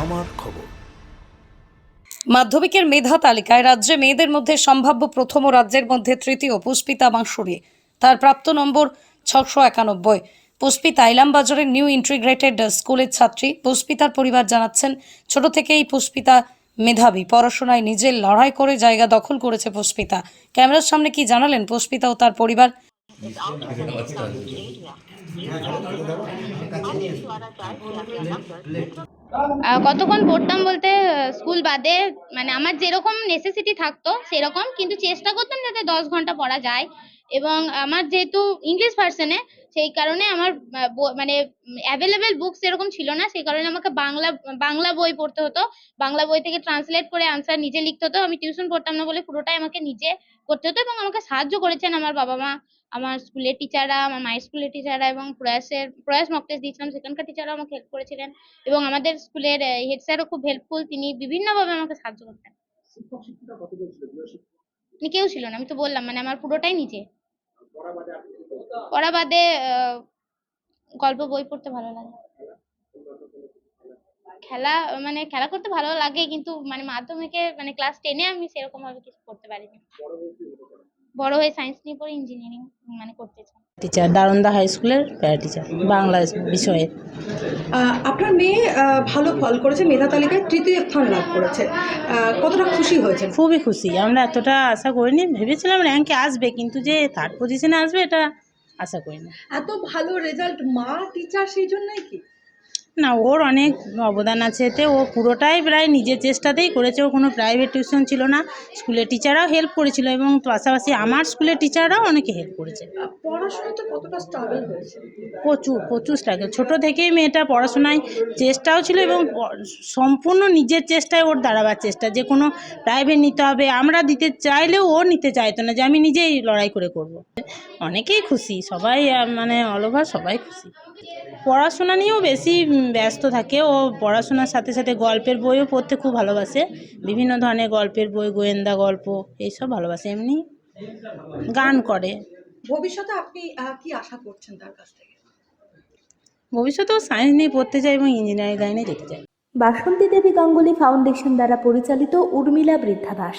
আমার খবর। মাধ্যমিকের মেধা তালিকায় রাজ্যে মেয়েদের মধ্যে সম্ভাব্য প্রথম রাজ্যের মধ্যে তৃতীয় পুষ্পিতা বাঁশুড়ি তার প্রাপ্ত নম্বর ছশো একানব্বই। পুষ্পিতা ইলামবাজারের নিউ ইন্টিগ্রেটেড স্কুলের ছাত্রী। পুষ্পিতার পরিবার জানাচ্ছেন, ছোট থেকেই পুষ্পিতা মেধাবী। পড়াশোনায় নিজের লড়াই করে জায়গা দখল করেছে পুষ্পিতা। ক্যামেরার সামনে কি জানালেন পুষ্পিতা ও তার পরিবার? কতক্ষণ পড়তাম বলতে স্কুল বাদে মানে আমার যেরকম নেসেসিটি থাকতো, সেরকম, কিন্তু চেষ্টা করতাম যাতে দশ ঘণ্টা পড়া যায়। এবং আমার যেহেতু ইংলিশ ভার্সনে সেই কারণে আমার মানে অ্যাভেলেবেল বুকস এরকম ছিল না। সেই কারণে আমাকে বাংলা বাংলা বই পড়তে হতো। বাংলা বই থেকে ট্রান্সলেট করে আনসার নিজে লিখতে হতো। আমি টিউশন পড়তাম না বলে পুরোটাই আমাকে নিজে করতে হতো এবং আমাকে সাহায্য করেছেন আমার বাবা মা আমার স্কুলের টিচাররা আমার মায়ের স্কুলের টিচাররা এবং প্রয়াসের প্রয়াস মক টেস্ট দিয়েছিলাম। সেখানকার টিচাররাও আমাকে হেল্প করেছিলেন এবং আমাদের স্কুলের হেড স্যারও খুব হেল্পফুল তিনি বিভিন্নভাবে আমাকে সাহায্য করতেন। কেউ ছিল না আমি তো বললাম মানে আমার পুরোটাই নিজে। পড়া বাদে গল্প, বই পড়তে ভালো লাগে। খেলা মানে খেলা করতে ভালো লাগে, কিন্তু মানে মাধ্যমিকে মানে ক্লাস টেনে আমি সেরকম ভাবে কিছু করতে পারিনি। বড় হয়ে সায়েন্স নিয়ে পড়ে ইঞ্জিনিয়ারিং মানে করতে চাই। টিচার দারন্দা হাই স্কুলের প্যারা টিচার বাংলা বিষয়ে আপনার মেয়ে ভালো ফল করেছে মেধা তালিকায় তৃতীয় স্থান লাভ করেছে। কতটা খুশি হয়েছে খুবই খুশি। আমরা এতটা আশা করিনি ভেবেছিলাম র্যাঙ্কে আসবে কিন্তু যে থার্ড পজিশনে আসবে এটা আশা করিনি। এত ভালো রেজাল্ট মা টিচার সেই জন্যই কি? না ওর অনেক অবদান আছে এতে ও পুরোটাই প্রায় নিজের চেষ্টাতেই করেছে। ও কোনো প্রাইভেট টিউশন ছিল না স্কুলের টিচাররাও হেল্প করেছিল এবং পাশাপাশি আমার স্কুলের টিচাররাও অনেকে হেল্প করেছে। পড়াশোনাতে কতটা স্ট্রাগল হয়েছে? প্রচুর প্রচুর স্ট্রাগল ছোটো থেকেই মেয়েটা পড়াশোনায় চেষ্টাও ছিল এবং সম্পূর্ণ নিজের চেষ্টায় ওর দাঁড়াবার চেষ্টা। যে কোনো প্রাইভেট নিতে হবে আমরা দিতে চাইলেও ও নিতে চাইতো না যে আমি নিজেই লড়াই করে করব। অনেকেই খুশি সবাই মানে অল ওভার সবাই খুশি। পড়াশোনা নিয়েও বেশি ব্যস্ত থাকে ও পড়াশোনার সাথে সাথে গল্পের বইও পড়তে খুব ভালোবাসে। বিভিন্ন ধরনের গল্পের বই গোয়েন্দা গল্প এইসব ভালোবাসে। এমনি গান করে। ভবিষ্যতে আপনি কি আশা করছেন তার কাছ থেকে? ভবিষ্যতেও সায়েন্স নিয়ে পড়তে চাই এবং ইঞ্জিনিয়ারিং লাইনে যেতে চাই। বাসন্তী দেবী গাঙ্গুলি ফাউন্ডেশন দ্বারা পরিচালিত উর্মিলা বৃদ্ধাবাস